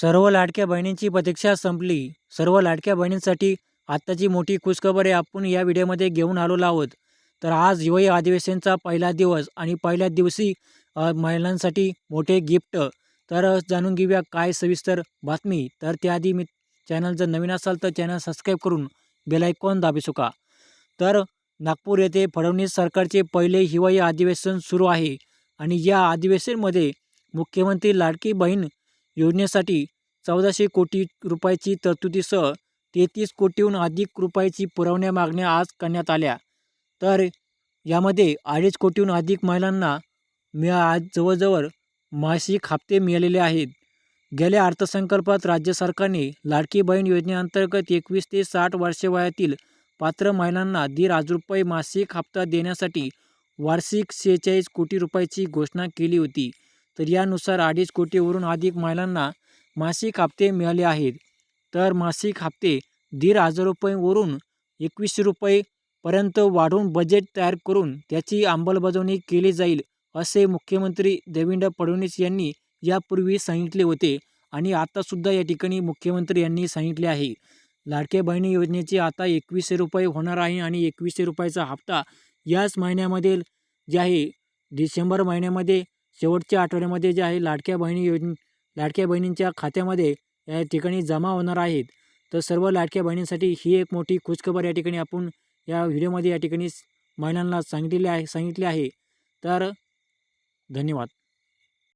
सर्व लाडक्या बहिणींची प्रतीक्षा संपली. सर्व लाडक्या बहिणींसाठी आत्ताची मोठी खुशखबर आहे आपण या व्हिडिओमध्ये घेऊन आलो आहोत. तर आज हिवाळी अधिवेशनचा पहिला दिवस आणि पहिल्या दिवशी महिलांसाठी मोठे गिफ्ट. तर जाणून घेऊया काय सविस्तर बातमी. तर त्याआधी मी चॅनल जर नवीन असाल तर चॅनल सबस्क्राईब करून बेलायकॉन दाबी शका तर नागपूर येथे फडणवीस सरकारचे पहिले हिवाळी अधिवेशन सुरू आहे. आणि या अधिवेशनमध्ये मुख्यमंत्री लाडकी बहीण योजनेसाठी चौदाशे कोटी रुपयाची तरतुदीसह तेहतीस कोटीहून अधिक रुपयाची पुरवण्या मागण्या आज करण्यात आल्या. तर यामध्ये अडीच कोटीहून अधिक महिलांना मिळा आज जवळजवळ मासिक हप्ते मिळालेले आहेत. गेल्या अर्थसंकल्पात राज्य सरकारने लाडकी बहीण योजनेअंतर्गत एकवीस ते साठ वर्षे वयातील पात्र महिलांना दीड हजार रुपये मासिक हप्ता देण्यासाठी वार्षिक सेहेचाळीस कोटी रुपयाची घोषणा केली होती. तर यानुसार अडीच कोटीवरून अधिक महिलांना मासिक हप्ते मिळाले आहेत. तर मासिक हप्ते दीड हजार रुपयेवरून एकवीसशे रुपयेपर्यंत वाढवून बजेट तयार करून त्याची अंमलबजावणी केली जाईल असे मुख्यमंत्री देवेंद्र फडणवीस यांनी यापूर्वी सांगितले होते आणि आतासुद्धा या ठिकाणी मुख्यमंत्री यांनी सांगितले आहे. लाडके बहिणी योजनेचे आता एकवीसशे रुपये होणार आहे आणि एकवीसशे रुपयाचा हप्ता याच महिन्यामध्ये जे आहे डिसेंबर महिन्यामध्ये शेवटच्या आठवड्यामध्ये जे आहे लाडक्या बहिणी योजने लाडक्या बहिणींच्या खात्यामध्ये या ठिकाणी जमा होणार आहेत. तर सर्व लाडक्या बहिणींसाठी ही एक मोठी खुशखबर या ठिकाणी आपण या व्हिडिओमध्ये या ठिकाणी महिलांना सांगितलेली आहे सांगितले आहे. तर धन्यवाद.